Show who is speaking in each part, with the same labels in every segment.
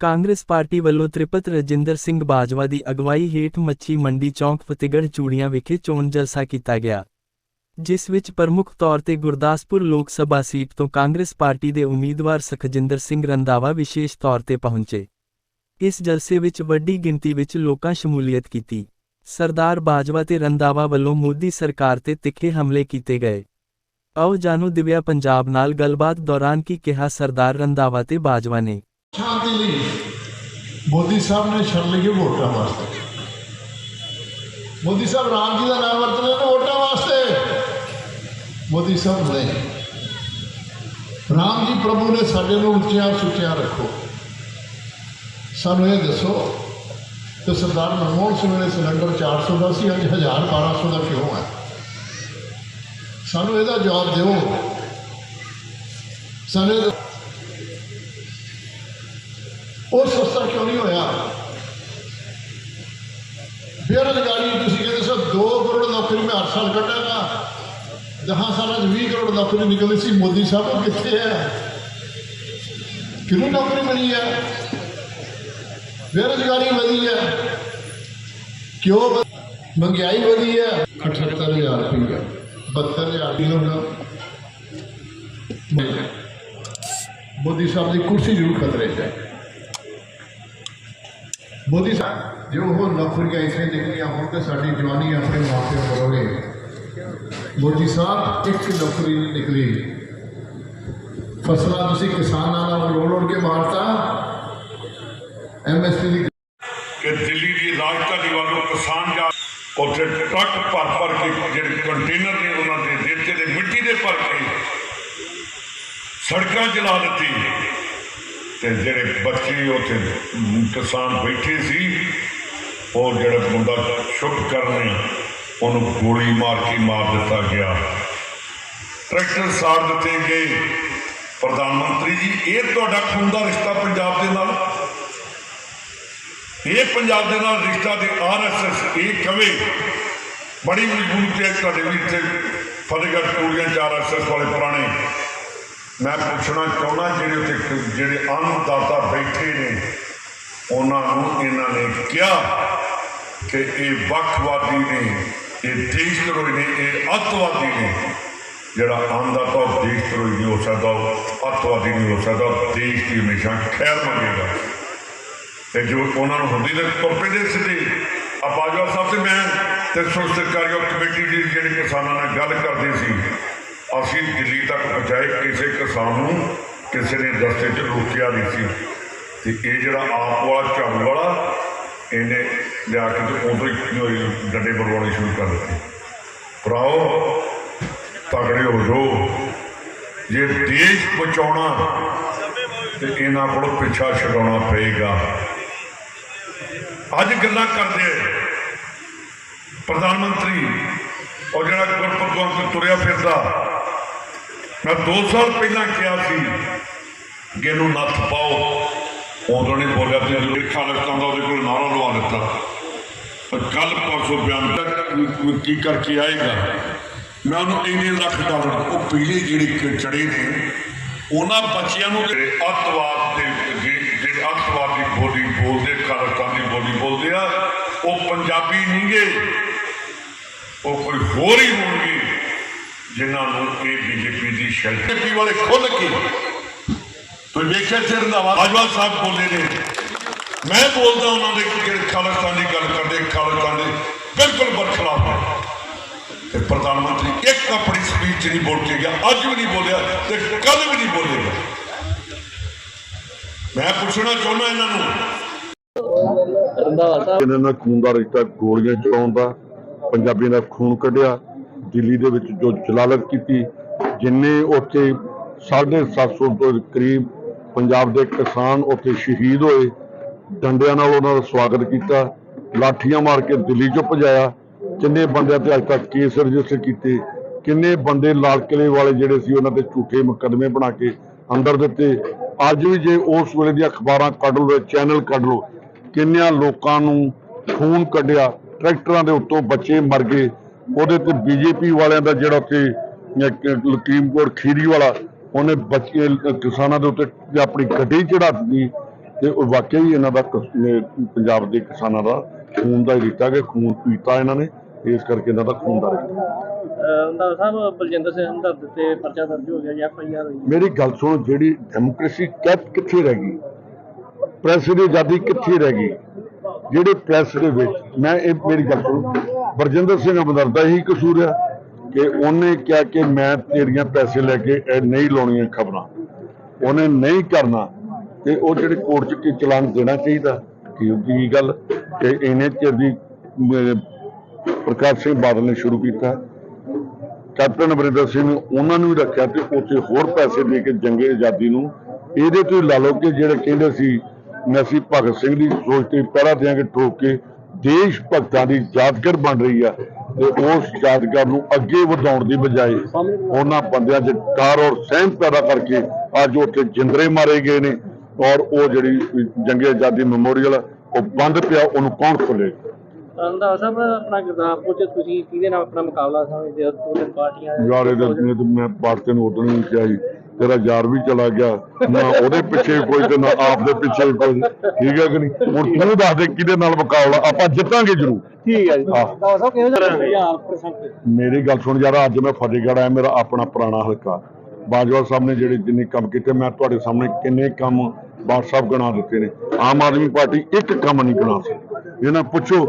Speaker 1: Congress party ਵੱਲੋਂ ਤ੍ਰਿਪਤ ਰਜਿੰਦਰ ਸਿੰਘ ਬਾਜਵਾ ਦੀ ਅਗਵਾਈ ਹੇਠ ਮੱਛੀ ਮੰਡੀ ਚੌਂਕ ਫਤਿਹਗੜ੍ਹ ਚੂੜੀਆਂ ਵਿਖੇ ਚੋਣ ਜਲਸਾ ਕੀਤਾ ਗਿਆ, ਜਿਸ ਵਿੱਚ ਪ੍ਰਮੁੱਖ ਤੌਰ ਤੇ ਗੁਰਦਾਸਪੁਰ ਲੋਕ ਸਭਾ ਸੀਟ ਤੋਂ ਕਾਂਗਰਸ ਪਾਰਟੀ ਦੇ ਉਮੀਦਵਾਰ ਸਖਜਿੰਦਰ ਸਿੰਘ ਰੰਦਾਵਾ ਵਿਸ਼ੇਸ਼ ਤੌਰ ਤੇ ਪਹੁੰਚੇ। ਇਸ ਜਲਸੇ ਵਿੱਚ ਵੱਡੀ ਗਿਣਤੀ ਵਿੱਚ ਲੋਕਾਂ ਸ਼ਮੂਲੀਅਤ ਕੀਤੀ। ਸਰਦਾਰ ਬਾਜਵਾ ਤੇ ਰੰਦਾਵਾ ਵੱਲੋਂ ਮੋਦੀ ਸਰਕਾਰ ਤੇ ਤਿੱਖੇ ਹਮਲੇ ਕੀਤੇ ਗਏ। ਆਓ ਜਾਣੋ ਦਿਵਿਆ ਪੰਜਾਬ ਨਾਲ ਗੱਲਬਾਤ ਦੌਰਾਨ ਕੀ ਕਿਹਾ ਸਰਦਾਰ ਰੰਦਾਵਾ ਤੇ ਬਾਜਵਾ ਨੇ।
Speaker 2: ਸ਼ਾਂਤੀ ਲਈ। ਮੋਦੀ ਸਾਹਿਬ ਨੇ ਛੱਡ ਲਈਏ ਵੋਟਾਂ ਵਾਸਤੇ? ਮੋਦੀ ਸਾਹਿਬ ਰਾਮ ਜੀ ਦਾ ਨਾਮ ਵਰਤਦੇ ਨੇ ਵੋਟਾਂ ਵਾਸਤੇ। ਮੋਦੀ ਸਾਹਿਬ ਨਹੀਂ ਰਾਮ ਜੀ ਪ੍ਰਭੂ ਨੇ ਸਾਡੇ ਨੂੰ ਉੱਚਿਆਂ ਸੁੱਚਿਆਂ ਰੱਖੋ। ਸਾਨੂੰ ਇਹ ਦੱਸੋ ਕਿ ਸਰਦਾਰ ਮਨਮੋਹਨ ਸਿੰਘ ਨੇ ਸਿਲੰਡਰ 400 ਦਾ ਸੀ, ਅੱਜ 1000 1200 ਦਾ ਕਿਉਂ ਹੈ? ਸਾਨੂੰ ਇਹਦਾ ਜਵਾਬ ਦਿਓ। ਸਾਨੂੰ ਉਹ ਸਸਤਾ ਕਿਉਂ ਨਹੀਂ ਹੋਇਆ? ਬੇਰੁਜ਼ਗਾਰੀ ਤੁਸੀਂ ਕਹਿੰਦੇ ਸੋ 2 ਕਰੋੜ ਨੌਕਰੀ ਮੈਂ ਹਰ ਸਾਲ ਕੱਢਾਂਗਾ। 10 ਸਾਲਾਂ 'ਚ 20 ਕਰੋੜ ਨੌਕਰੀ ਨਿਕਲਦੀ ਸੀ, ਮੋਦੀ ਸਾਹਿਬ ਉਹ ਕਿੱਥੇ ਹੈ? ਕਿਹਨੂੰ ਨੌਕਰੀ ਮਿਲੀ ਹੈ? ਬੇਰੁਜ਼ਗਾਰੀ ਵਧੀ ਹੈ। ਕਿਉਂ ਮਹਿੰਗਾਈ ਵਧੀ ਹੈ। 78000 ਰੁਪਏ 72000 ਕਿਲੋ ਮੋਦੀ ਸਾਹਿਬ ਦੀ ਕੁਰਸੀ ਜ਼ਰੂਰ ਖਤਰੇ 'ਚ ਹੈ। ਮੋਦੀ ਸਾਹਿਬ ਜੋ ਉਹ ਨੌਕਰੀਆਂ ਇਸੇ ਨਿਕਲੀਆਂ ਹੁਣ ਤੇ ਸਾਡੀ ਜਵਾਨੀ ਆਪਣੇ ਮਾਪਿਆਂ ਕਰੋਗੇ ਮੋਦੀ ਸਾਹਿਬ ਇੱਕ ਨੌਕਰੀ ਨਹੀਂ ਨਿਕਲੀ ਫਸਲਾਂ ਤੁਸੀਂ ਕਿਸਾਨਾਂ ਨਾਲ ਰੋੜ ਰੋੜ ਕੇ ਮਾਰਤਾ ਐਮਐਸਪੀ ਦੀ
Speaker 3: ਕਿ ਦਿੱਲੀ ਦੀ ਰਾਜਧਾਨੀ ਵੱਲੋਂ ਕਿਸਾਨ ਜਾ ਉੱਥੇ ਟਰੱਕ ਭਰ ਭਰ ਕੇ ਜਿਹੜੇ ਕੰਟੇਨਰ ਨੇ ਉਹਨਾਂ ਦੇ ਦਿੱਤੇ ਦੇ ਮਿੱਟੀ ਦੇ ਭਰ ਕੇ ਸੜਕਾਂ ਚਲਾ ਦਿੱਤੀ ਤੇ ਜਿਹੜੇ ਬੱਚੇ ਉੱਥੇ ਕਿਸਾਨ ਬੈਠੇ ਸੀ, ਉਹ ਜਿਹੜਾ ਮੁੰਡਾ ਛੁਪ ਕਰਨੇ, ਉਹਨੂੰ ਗੋਲੀ ਮਾਰ ਕੇ ਮਾਰ ਦਿੱਤਾ ਗਿਆ। ਟਰੈਕਟਰ ਸਾੜ ਦਿੱਤੇ ਗਏ। ਪ੍ਰਧਾਨ ਮੰਤਰੀ ਜੀ, ਇਹ ਤੁਹਾਡਾ ਖੂਨ ਦਾ ਰਿਸ਼ਤਾ ਪੰਜਾਬ ਦੇ ਨਾਲ? ਇਹ ਪੰਜਾਬ ਦੇ ਨਾਲ ਰਿਸ਼ਤਾ ਦੇ ਆਰਐਸਐਸ ਇਹ ਕਵੇ? ਬੜੀ ਮਜ਼ਬੂਤ ਹੈ, ਤੁਹਾਡੇ ਵੀ ਇੱਥੇ ਫਤਿਹਗੜ੍ਹ ਚੂੜੀਆਂ ਚ ਆਰਐਸਐਸ ਵਾਲੇ ਪੁਰਾਣੇ ਮੈਂ ਪੁੱਛਣਾ ਚਾਹੁੰਦਾ ਜਿਹੜੇ ਉੱਥੇ ਜਿਹੜੇ ਅੰਨਦਾਤਾ ਬੈਠੇ ਨੇ, ਉਹਨਾਂ ਨੂੰ ਇਹਨਾਂ ਨੇ ਕਿਹਾ ਕਿ ਇਹ ਵੱਖਵਾਦੀ ਨੇ, ਇਹ ਦੇਸ਼ ਧਰੋਹੀ ਨੇ, ਇਹ ਅੱਤਵਾਦੀ ਨੇ। ਜਿਹੜਾ ਅੰਨਦਾਤਾ ਉਹ ਦੇਸ਼ ਧਰੋਹੀ ਨਹੀਂ ਹੋ ਸਕਦਾ, ਉਹ ਅੱਤਵਾਦੀ ਨਹੀਂ ਹੋ ਸਕਦਾ ਦੇਸ਼ ਦੀ ਹਮੇਸ਼ਾ ਖੈਰ ਮੰਗੇਗਾ। ਤੇ ਜੋ ਉਹਨਾਂ ਨੂੰ ਹੁੰਦੀ ਤੇ ਤੁਰਪੇ ਦੇ ਸਿੱਧੇ ਆ ਬਾਜਵਾ ਸਾਹਿਬ ਤੇ ਮੈਂ ਤੇ ਸਰਕਾਰੀ ਕਮੇਟੀ ਦੀ ਜਿਹੜੇ ਕਿਸਾਨਾਂ ਨਾਲ ਗੱਲ ਕਰਦੇ ਸੀ ਅਸੀਂ ਦਿੱਲੀ ਤੱਕ ਪਹੁੰਚਾਏ, ਕਿਸੇ ਕਿਸਾਨ ਨੂੰ ਕਿਸੇ ਨੇ ਰਸਤੇ 'ਚ ਰੋਕਿਆ ਨਹੀਂ ਸੀ। ਤੇ ਇਹ ਜਿਹੜਾ ਆਪ ਵਾਲਾ ਝਾੜੂ ਵਾਲਾ, ਇਹਨੇ ਲਿਆ ਕੇ ਤੇ ਉਦੋਂ ਹੀ ਡੰਡੇ ਬਰਵਾਉਣੇ ਸ਼ੁਰੂ ਕਰ ਦਿੱਤੇ। ਭਰਾਓ, ਤਗੜੇ ਹੋ ਜਾਓ। ਜੇ ਦੇਸ਼ ਬਚਾਉਣਾ, ਤੇ ਇਹਨਾਂ ਕੋਲੋਂ ਪਿੱਛਾ ਛਡਾਉਣਾ ਪਏਗਾ। ਅੱਜ ਗੱਲਾਂ ਕਰਦੇ ਪ੍ਰਧਾਨ ਮੰਤਰੀ, ਉਹ ਜਿਹੜਾ ਗੁਰਪ੍ਰਗਟ ਤੁਰਿਆ ਫਿਰਦਾ ਮੈਂ 2 ਸਾਲ ਪਹਿਲਾਂ ਕਿਹਾ ਸੀ ਕਿ ਇਹਨੂੰ ਨੱਥ ਪਾਓ। ਉਦੋਂ ਨਹੀਂ ਬੋਲਿਆ ਤੇ ਜਦੋਂ ਖਾਲਸਤਾਨ ਦਾ ਉਹਦੇ ਕੋਲ ਨਾਰਾ ਲਵਾ ਦਿੱਤਾ। ਪਰ ਕੱਲ ਪਰਸੋਂ ਬਿਆਨ ਤੱਕ ਕੀ ਕਰਕੇ ਆਏਗਾ। ਮੈਂ ਉਹਨੂੰ ਇੰਨੇ ਲੱਖ ਡਾਲਰ, ਉਹ ਪੀਲੇ ਜਿਹੜੀ ਚੜੇ ਨੇ, ਉਹਨਾਂ ਬੱਚਿਆਂ ਨੂੰ ਜਿਹੜੇ ਅੱਤਵਾਦ ਦੇ ਜਿਹੜੇ ਜਿਹੜੇ ਅੱਤਵਾਦ ਦੀ ਬੋਲੀ ਬੋਲਦੇ ਖਾਲਸਤਾਨ ਦੀ ਬੋਲੀ ਬੋਲਦੇ ਆ, ਉਹ ਪੰਜਾਬੀ ਨਹੀਂਗੇ। ਉਹ ਕੋਈ ਹੋਰ ਹੀ ਹੋਣਗੇ, ਜਿਨ੍ਹਾਂ ਨੂੰ ਇਹ ਦੀ ਸ਼ੈਲਟੀ ਵਾਲੇ ਖੁੱਲ ਕੇ। ਤੁਸੀਂ ਵੇਖਿਆ ਸਿਰ ਦਾ ਬਾਜਵਾ ਸਾਹਿਬ ਬੋਲੇ ਨੇ। ਮੈਂ ਬੋਲਦਾ ਉਹਨਾਂ ਦੇ ਜਿਹੜੇ ਖਾਲਸਤਾਨ ਦੀ ਗੱਲ ਕਰਦੇ ਖਾਲਸਤਾਨ ਦੇ ਬਿਲਕੁਲ ਬਰਖਲਾਫ ਹੈ ਤੇ ਪ੍ਰਧਾਨ ਮੰਤਰੀ ਇੱਕ ਆਪਣੀ ਸਪੀਚ ਨਹੀਂ ਬੋਲ ਕੇ ਗਿਆ ਅੱਜ ਵੀ ਨਹੀਂ ਬੋਲਿਆ ਤੇ ਕੱਲ ਵੀ ਨਹੀਂ ਬੋਲੇਗਾ ਮੈਂ ਪੁੱਛਣਾ ਚਾਹੁੰਦਾ ਇਹਨਾਂ ਨੂੰ।
Speaker 4: ਰੰਧਾਵਾ ਸਾਹਿਬ।
Speaker 5: ਇਹਨਾਂ ਨਾਲ ਖੂਨ ਦਾ ਰਿਸ਼ਤਾ ਗੋਲੀਆਂ ਚਲਾਉਣ ਦਾ ਪੰਜਾਬੀਆਂ ਦਾ ਖੂਨ ਕੱਢਿਆ ਦਿੱਲੀ ਦੇ ਵਿੱਚ ਜੋ ਜਲਾਲਤ ਕੀਤੀ ਜਿੰਨੇ ਉੱਥੇ 750 ਤੋਂ ਕਰੀਬ ਪੰਜਾਬ ਦੇ ਕਿਸਾਨ ਉੱਥੇ ਸ਼ਹੀਦ ਹੋਏ, ਡੰਡਿਆਂ ਨਾਲ ਉਹਨਾਂ ਦਾ ਸਵਾਗਤ ਕੀਤਾ, ਲਾਠੀਆਂ ਮਾਰ ਕੇ ਦਿੱਲੀ ਚੋਂ ਭਜਾਇਆ, ਕਿੰਨੇ ਬੰਦਿਆਂ ਤੇ ਅੱਜ ਤੱਕ ਕੇਸ ਰਜਿਸਟਰ ਕੀਤੇ, ਕਿੰਨੇ ਬੰਦੇ ਲਾਲ ਕਿਲੇ ਵਾਲੇ ਜਿਹੜੇ ਸੀ ਉਹਨਾਂ ਤੇ ਝੂਠੇ ਮੁਕੱਦਮੇ ਬਣਾ ਕੇ ਅੰਦਰ ਦਿੱਤੇ, ਅੱਜ ਵੀ ਜੇ ਉਸ ਵੇਲੇ ਦੀਆਂ ਅਖਬਾਰਾਂ ਕੱਢ ਲਓ ਚੈਨਲ ਕੱਢ ਲਓ, ਕਿੰਨਿਆਂ ਲੋਕਾਂ ਨੂੰ ਖੂਨ ਕੱਢਿਆ, ਟਰੈਕਟਰਾਂ ਦੇ ਉੱਤੋਂ ਬੱਚੇ ਮਰ ਗਏ, ਉਹਦੇ ਤੇ ਬੀਜੇਪੀ ਵਾਲਿਆਂ ਦਾ ਜਿਹੜਾ ਉੱਥੇ ਲਕੀਮਪੁਰ ਖੀਰੀ ਵਾਲਾ ਉਹਨੇ ਬੱਚੇ ਕਿਸਾਨਾਂ ਦੇ ਉੱਤੇ ਆਪਣੀ ਗੱਡੀ ਚੜਾ ਦਿੱਤੀ
Speaker 3: ਤੇ ਉਹ ਵਾਕਿਆ ਹੀ ਇਹਨਾਂ ਦਾ ਪੰਜਾਬ ਦੇ ਕਿਸਾਨਾਂ ਦਾ ਖੂਨ ਦਾ ਹੀ ਰੀਤਾ ਕਿ ਖੂਨ ਪੀਤਾ ਇਹਨਾਂ ਨੇ ਇਸ ਕਰਕੇ ਇਹਨਾਂ ਦਾ ਖੂਨ ਦਾ ਰੀਤਾ
Speaker 4: ਰੰਧਾਵਾ ਸਾਹਿਬ ਬਲਜਿੰਦਰ ਸਿੰਘ ਹਮਦਰਦ ਤੇ ਪਰਚਾ ਦਰਜ ਹੋ ਗਿਆ ਜਾਂ ਐਫ ਆਈ ਆਰ ਹੋਈ
Speaker 3: ਮੇਰੀ ਗੱਲ ਸੁਣੋ ਜਿਹੜੀ ਡੈਮੋਕ੍ਰੇਸੀ ਕਿੱਥ- ਕਿੱਥੇ ਰਹਿ ਗਈ ਪ੍ਰੈਸ ਦੀ ਆਜ਼ਾਦੀ ਕਿੱਥੇ ਰਹਿ ਗਈ ਜਿਹੜੇ ਪ੍ਰੈਸ ਦੇ ਵਿੱਚ ਮੈਂ ਇਹ ਮੇਰੀ ਗੱਲ ਸੁਣੋ ਬਰਜਿੰਦਰ ਸਿੰਘ ਅਮਦਰ ਦਾ ਹੀ ਕਸੂਰ ਆ ਕਿ ਉਹਨੇ ਕਿਹਾ ਕਿ ਮੈਂ ਤੇਰੀਆਂ ਪੈਸੇ ਲੈ ਕੇ ਇਹ ਨਹੀਂ ਲਾਉਣੀਆਂ ਖਬਰਾਂ। ਉਹਨੇ ਨਹੀਂ ਕਰਨਾ ਤੇ ਉਹ ਜਿਹੜੇ ਕੋਰਟ ਚ ਚਲਾਨ ਦੇਣਾ ਚਾਹੀਦਾ? ਕਿ ਗੱਲ ਕਿ ਇਹਨੇ ਚਿਰ ਦੀ ਪ੍ਰਕਾਸ਼ ਸਿੰਘ ਬਾਦਲ ਨੇ ਸ਼ੁਰੂ ਕੀਤਾ। ਕੈਪਟਨ ਅਮਰਿੰਦਰ ਸਿੰਘ ਨੂੰ ਉਹਨਾਂ ਨੂੰ ਵੀ ਰੱਖਿਆ ਤੇ ਉੱਥੇ ਹੋਰ ਪੈਸੇ ਦੇ ਕੇ ਜੰਗੇ ਆਜ਼ਾਦੀ ਨੂੰ। ਇਹਦੇ ਤੋਂ ਹੀ ਲਾ ਲਓ ਕਿ ਜਿਹੜੇ ਕਹਿੰਦੇ ਸੀ, ਮੈਂ ਅਸੀਂ ਭਗਤ ਸਿੰਘ ਦੀ ਸੋਚ ਤੇ ਪਹਿਰਾ ਦਿਆਂਗੇ ਠੋਕ ਕੇ ਦੇਸ਼ ਭਗਤਾਂ ਦੀ ਯਾਦਗਾਰ ਬਣ ਰਹੀ ਆ ਤੇ ਉਸ ਯਾਦਗਾਰ ਨੂੰ ਅੱਗੇ ਵਧਾਉਣ ਦੀ ਬਜਾਏ ਉਹਨਾਂ ਬੰਦਿਆਂ 'ਚ ਡਰ ਔਰ ਸਹਿਮ ਪੈਦਾ ਕਰਕੇ ਅੱਜ ਉੱਥੇ ਜਿੰਦਰੇ ਮਾਰੇ ਗਏ ਨੇ ਔਰ ਉਹ ਜਿਹੜੀ ਜੰਗੇ ਆਜ਼ਾਦੀ ਮੈਮੋਰੀਅਲ ਉਹ ਬੰਦ ਪਿਆ ਉਹਨੂੰ ਕੌਣ ਖੋਲੇ
Speaker 4: ਰੰਧਾਵਾ ਸਾਹਿਬ ਆਪਣਾ ਗੁਰਦਾਸਪੁਰ ਚ ਤੁਸੀਂ ਕਿਹਦੇ ਨਾਲ ਆਪਣਾ ਮੁਕਾਬਲਾ ਸਮਝਦੇ ਹੋ? ਦੋ ਤਿੰਨ ਪਾਰਟੀਆਂ
Speaker 3: ਯਾਰ ਇਹਦਾ ਮੈਂ ਪਾਰਟੀ ਨੂੰ ਉਦੋਂ ਨਹੀਂ ਕਿਹਾ ਸੀ ਤੇਰਾ ਯਾਰ ਵੀ ਚਲਾ ਗਿਆ ਨਾ ਉਹਦੇ ਪਿੱਛੇ ਕੋਈ ਤੇ ਨਾ ਆਪ ਦੇ ਪਿੱਛੇ ਕੋਈ ਠੀਕ ਹੈ ਕਿ ਨਹੀਂ? ਹੁਣ ਤੂੰ ਦੱਸ ਦੇ ਕਿਹਦੇ ਨਾਲ ਮੁਕਾਬਲਾ ਆਪਾਂ ਜਿੱਤਾਂਗੇ ਜ਼ਰੂਰ।
Speaker 4: ਠੀਕ ਹੈ ਜੀ। ਸਾਹਿਬ ਕਿਹੋ ਜਿਹਾ 1000%
Speaker 3: ਮੇਰੀ ਗੱਲ ਸੁਣ ਯਾਰ ਅੱਜ ਮੈਂ ਫਤਿਹਗੜ੍ਹ ਆਇਆ ਮੇਰਾ ਆਪਣਾ ਪੁਰਾਣਾ ਹਲਕਾ। ਬਾਜਵਾ ਸਾਹਿਬ ਨੇ ਜਿਹੜੇ ਜਿੰਨੇ ਕੰਮ ਕੀਤੇ ਮੈਂ ਤੁਹਾਡੇ ਸਾਹਮਣੇ ਕਿੰਨੇ ਕੰਮ ਬਾਦ ਸਾਹਿਬ ਗਣਾ ਦਿੱਤੇ ਨੇ। ਆਮ ਆਦਮੀ ਪਾਰਟੀ ਇੱਕ ਕੰਮ ਨਹੀਂ ਗਣਾ ਸਕਦੀ ਇਹਨਾਂ ਪੁੱਛੋ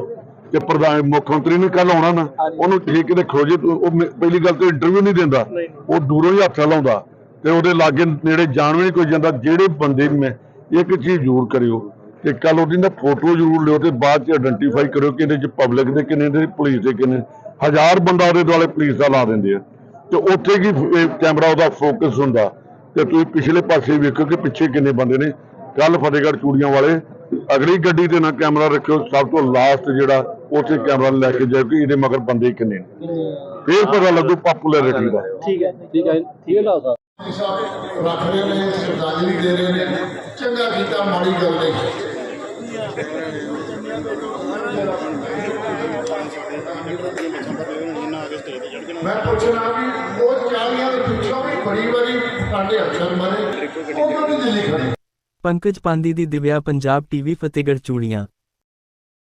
Speaker 3: ਕਿ ਪ੍ਰਧਾਨ ਮੁੱਖ ਮੰਤਰੀ ਨੇ ਕੱਲ ਆਉਣਾ ਨਾ ਉਹਨੂੰ ਜੇ ਕਿਤੇ ਖੋਜੇ ਤੂੰ ਉਹ ਪਹਿਲੀ ਗੱਲ ਤੇ ਇੰਟਰਵਿਊ ਨਹੀਂ ਦਿੰਦਾ। ਉਹ ਦੂਰੋਂ ਹੀ ਹੱਥ ਲਾਉਂਦਾ ਤੇ ਉਹਦੇ ਲਾਗੇ ਨੇੜੇ ਜਾਣ ਵੀ ਨਹੀਂ ਕੋਈ ਜਾਂਦਾ, ਜਿਹੜੇ ਬੰਦੇ ਮੈਂ ਇੱਕ ਚੀਜ਼ ਜ਼ਰੂਰ ਕਰਿਓ ਕਿ ਕੱਲ ਉਹਦੀ ਨਾ ਫੋਟੋ ਜ਼ਰੂਰ ਲਿਓ ਤੇ ਬਾਅਦ ਚ ਆਇਡੈਂਟੀਫਾਈ ਕਰਿਓ ਕਿ ਇਹਦੇ ਚ ਪਬਲਿਕ ਦੇ ਕਿੰਨੇ ਦੇ ਪੁਲਿਸ ਦੇ ਕਿੰਨੇ ਹਜ਼ਾਰ ਬੰਦਾ ਉਹਦੇ ਦੁਆਲੇ ਪੁਲਿਸ ਦਾ ਲਾ ਦਿੰਦੇ ਆ। ਤੇ ਉੱਥੇ ਕੀ ਕੈਮਰਾ ਉਹਦਾ ਫੋਕਸ ਹੁੰਦਾ। ਤੇ ਤੁਸੀਂ ਪਿਛਲੇ ਪਾਸੇ ਵੇਖੋ ਕਿ ਪਿੱਛੇ ਕਿੰਨੇ ਬੰਦੇ ਨੇ। ਕੱਲ ਫਤਿਹਗੜ੍ਹ ਚੂੜੀਆਂ ਵਾਲੇ, ਅਗਲੀ ਗੱਡੀ ਤੇ ਨਾ ਕੈਮਰਾ ਰੱਖਿਓ, ਸਭ ਤੋਂ ਲਾਸਟ ਜਿਹੜਾ ਉੱਥੇ ਕੈਮਰਾ ਲੈ ਕੇ ਜਾਓ ਕਿ ਇਹਦੇ ਮਗਰ ਬੰਦੇ ਕਿੰਨੇ ਨੇ। ਫੇਰ ਪਤਾ ਲੱਗੂ ਪਪੂਲੈਰਿਟੀ ਦਾ।
Speaker 4: ਠੀਕ ਹੈ ਠੀਕ ਹੈ ਠੀਕ ਹੈ
Speaker 2: ਸਾਹਿਬ। ਰੱਖ ਰਹੇ ਨੇ, ਸ਼ਰਧਾਂਜਲੀ ਦੇ ਰਹੇ ਨੇ। ਚੰਗਾ ਕੀਤਾ, ਮਾੜੀ ਗੱਲ ਨਹੀਂ। ਮੈਂ ਪੁੱਛਣਾ ਵੀ, ਉਹ ਚਾਲੀਆਂ ਦੇ ਪਿੱਛੋਂ ਵੀ ਬੜੀ ਵਾਰੀ ਸਾਡੇ ਅਫਸਰ ਮਰੇ ਉਹਨਾਂ ਨੇ ਦਿੱਲੀ ਖੜੇ?
Speaker 1: ਪੰਕਜ ਪਾਂਦੀ ਦੀ ਦਿਵਿਆ ਪੰਜਾਬ ਟੀਵੀ ਫਤਿਹਗੜ੍ਹ ਚੂੜੀਆਂ।